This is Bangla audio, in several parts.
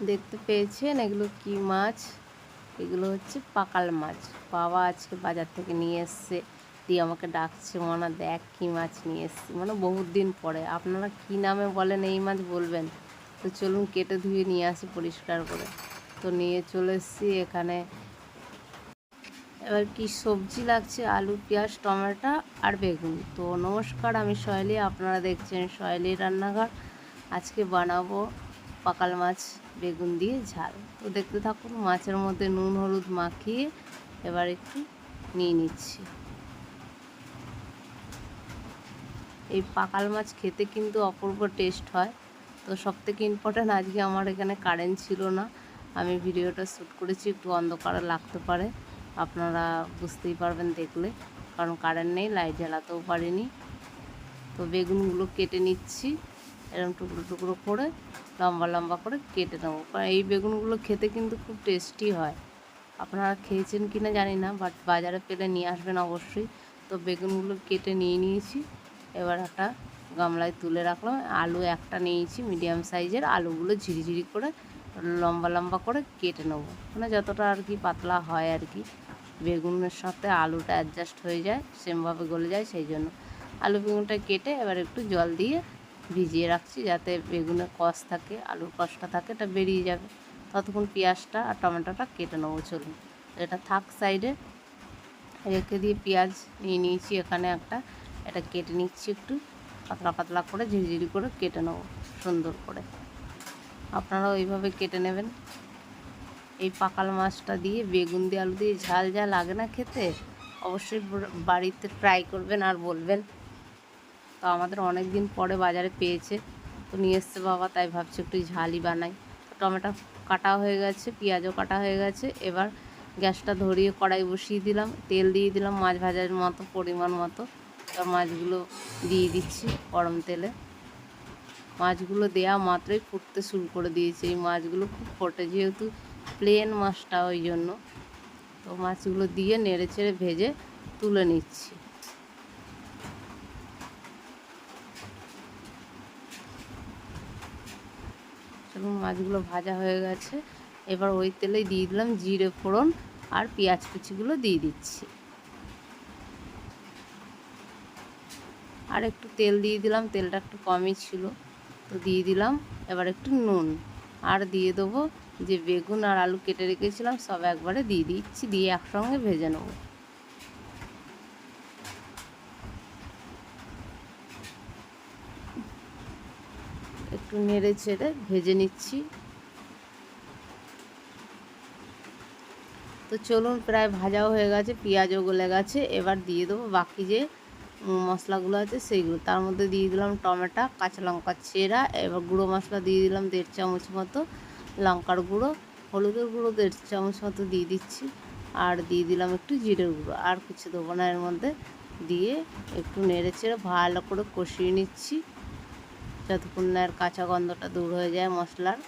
দেখতে পেয়েছেন এগুলো কি মাছ? এগুলো হচ্ছে পাকাল মাছ। বাবা আজকে বাজার থেকে নিয়ে এসছে। দিয়ে আমাকে ডাকছে, মনা, দেখ কি মাছ নিয়ে এসছি। মানে বহুত দিন পরে। আপনারা কি নামে বলেন এই মাছ বলবেন? তো চলুন কেটে ধুয়ে নিয়ে আসি পরিষ্কার করে। তো নিয়ে চলে এসেছি এখানে। এবার কি সবজি লাগছে? আলু, পেঁয়াজ, টমেটো আর বেগুন। তো নমস্কার, আমি শৈলী। আপনারা দেখছেন শৈলী রান্নাঘর। আজকে বানাবো পাকাল মাছ, বেগুন দিয়ে ঝাল। তো দেখতে থাকুন, মাছের মধ্যে নুন, হলুদ মাখিয়ে এবার একটু নিয়ে নিচ্ছি। এই পাকাল মাছ খেতে কিন্তু অপূর্ব টেস্ট হয়। তো সব থেকে ইম্পর্ট্যান্ট আজকে আমার এখানে কারেন্ট ছিল না। আমি ভিডিওটা শ্যুট করেছি, একটু অন্ধকারে লাগতে পারে। আপনারা বুঝতেই পারবেন দেখলে। কারণ কারেন্ট নেই লাইট জ্বালাতেও পারিনি। তো বেগুনগুলো কেটে নিচ্ছি এরকম টুকরো টুকরো করে। লম্বা লম্বা করে কেটে নেব। কারণ এই বেগুনগুলো খেতে কিন্তু খুব টেস্টি হয়। আপনারা খেয়েছেন কি না জানি না বাট বাজারে পেলে নিয়ে আসবেন অবশ্যই। তো বেগুনগুলো কেটে নিয়ে নিয়েছি। এবার একটা গামলায় তুলে রাখলাম। আলু একটা নিয়েছি মিডিয়াম সাইজের আলুগুলো ঝিরিঝিরি করে লম্বা লম্বা করে কেটে নেব। মানে যতটা আর কি পাতলা হয় আর কি, বেগুনের সাথে আলুটা অ্যাডজাস্ট হয়ে যায়, সেমভাবে গলে যায়, সেই জন্য। আলু বেগুনটা কেটে এবার একটু জল দিয়ে ভিজিয়ে রাখছি যাতে বেগুনের কষ থাকে, আলুর কষটা থাকে, এটা বেরিয়ে যাবে। ততক্ষণ পেঁয়াজটা আর টমেটোটা কেটে নেব, চলুন। এটা থাক সাইডে। রেখে দিয়ে পেঁয়াজ নিয়ে নিয়েছি এখানে একটা। এটা কেটে নিচ্ছি একটু। পাতলা পাতলা করে, ঝিরিঝিরি করে কেটে নেব, সুন্দর করে। আপনারা ওইভাবে কেটে নেবেন। এই পাকাল মাছটা দিয়ে, বেগুন দিয়ে, আলু দিয়ে ঝাল ঝাল লাগে না খেতে, অবশ্যই বাড়িতে ট্রাই করবেন আর বলবেন। তো আমাদের অনেক দিন পরে বাজারে পেয়েছে। তো নিয়ে এসছে বাবা, তাই ভাবছি একটু ঝালই বানাই। টমেটো কাটা হয়ে গেছে, পেঁয়াজও কাটা হয়ে গেছে। এবার গ্যাসটা ধরিয়ে কড়াই বসিয়ে দিলাম, তেল দিয়ে দিলাম মাছ ভাজার মতো, পরিমাণ মতো। এবার মাছগুলো দিয়ে দিচ্ছি গরম তেলে। মাছগুলো দেয়া মাত্রই ফুটতে শুরু করে দিয়েছে। এই মাছগুলো খুব ফোটে, যেহেতু প্লেন মাছটা ওই জন্য। তো মাছগুলো দিয়ে নেড়ে চেড়ে ভেজে তুলে নিচ্ছি। চলুন মাছগুলো ভাজা হয়ে গেছে। এবার ওই তেলেই দিয়ে দিলাম জিরে, ফোড়ন আর পেঁয়াজ কুচিগুলো দিয়ে দিচ্ছি। আর একটু তেল দিয়ে দিলাম, তেলটা একটু কমই ছিল। তো দিয়ে দিলাম, এবার একটু নুন। আর দিয়ে দেবো যে বেগুন আর আলু কেটে রেখেছিলাম, সব একবারে দিয়ে দিচ্ছি, দিয়ে একসঙ্গে ভেজে নেব। একটু নেড়ে ছেড়ে ভেজে নিচ্ছি। তো চলুন, প্রায় ভাজাও হয়ে গেছে, পেঁয়াজও গলে গেছে। এবার দিয়ে দেবো বাকি যে মশলাগুলো আছে সেইগুলো। তার মধ্যে দিয়ে দিলাম টমেটো, কাঁচা লঙ্কা চেরা, এবার গুঁড়ো মশলা দিয়ে দিলাম দেড় চামচ মতো লঙ্কার গুঁড়ো, হলুদের গুঁড়ো দেড় চামচ মতো দিয়ে দিচ্ছি। আর দিয়ে দিলাম একটু জিরের গুঁড়ো। আর কিছু দেবো না এর মধ্যে। দিয়ে একটু নেড়ে চেড়ে ভালো করে কষিয়ে নিচ্ছি। যতক্ষণ না কাঁচা গন্ধটা দূর হয়ে যায় মশলার।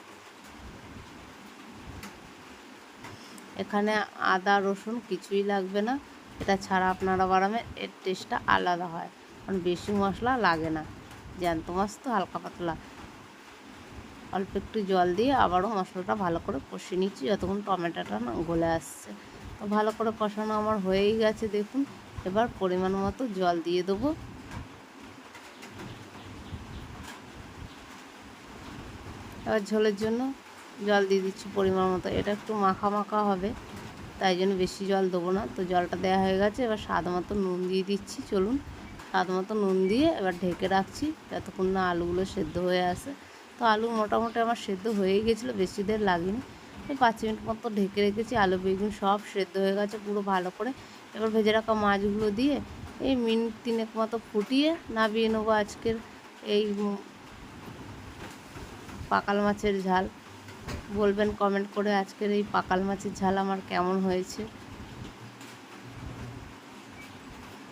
এখানে আদা, রসুন কিছুই লাগবে না। এটা ছাড়া আপনারা বানাবেন এর টেস্টটা আলাদা হয়। কারণ বেশি মশলা লাগে না। জ্যান্ত মাছ তো হালকা পাতলা। অল্প একটু জল দিয়ে আবারও মশলাটা ভালো করে কষিয়ে নিচ্ছি যতক্ষণ টমেটোটা না গলে আসছে। তো ভালো করে কষানো আমার হয়েই গেছে দেখুন। এবার পরিমাণ মতো জল দিয়ে দেবো। এবার ঝোলের জন্য জল দিয়ে দিচ্ছি পরিমাণ মতো। এটা একটু মাখা মাখা হবে, তাই জন্য বেশি জল দেবো না। তো জলটা দেওয়া হয়ে গেছে, এবার স্বাদ মতো নুন দিয়ে দিচ্ছি, চলুন। স্বাদ মতো নুন দিয়ে এবার ঢেকে রাখছি, যতক্ষণ না আলুগুলো সেদ্ধ হয়ে আসে। তো আলু মোটামুটি আমার সেদ্ধ হয়েই গেছিল, বেশি দের লাগেনি। পাঁচ মিনিট মতো ঢেকে রেখেছি, আলু বেগুন সব সেদ্ধ হয়ে গেছে পুরো ভালো করে। এবার ভেজে রাখা মাছগুলো দিয়ে এই মিনিট তিনেক মতো ফুটিয়ে নাবিয়ে নেব আজকের এই পাকাল মাছের ঝাল। বলবেন কমেন্ট করে আজকের এই পাকাল মাছের ঝাল আমার কেমন হয়েছে।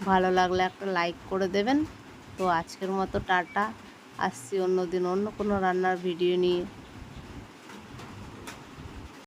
ভালো লাগলে একটা লাইক করে দেবেন। তো আজকের মতো টাটা। আসছি অন্য দিন অন্য কোনো রান্নার ভিডিও নিয়ে।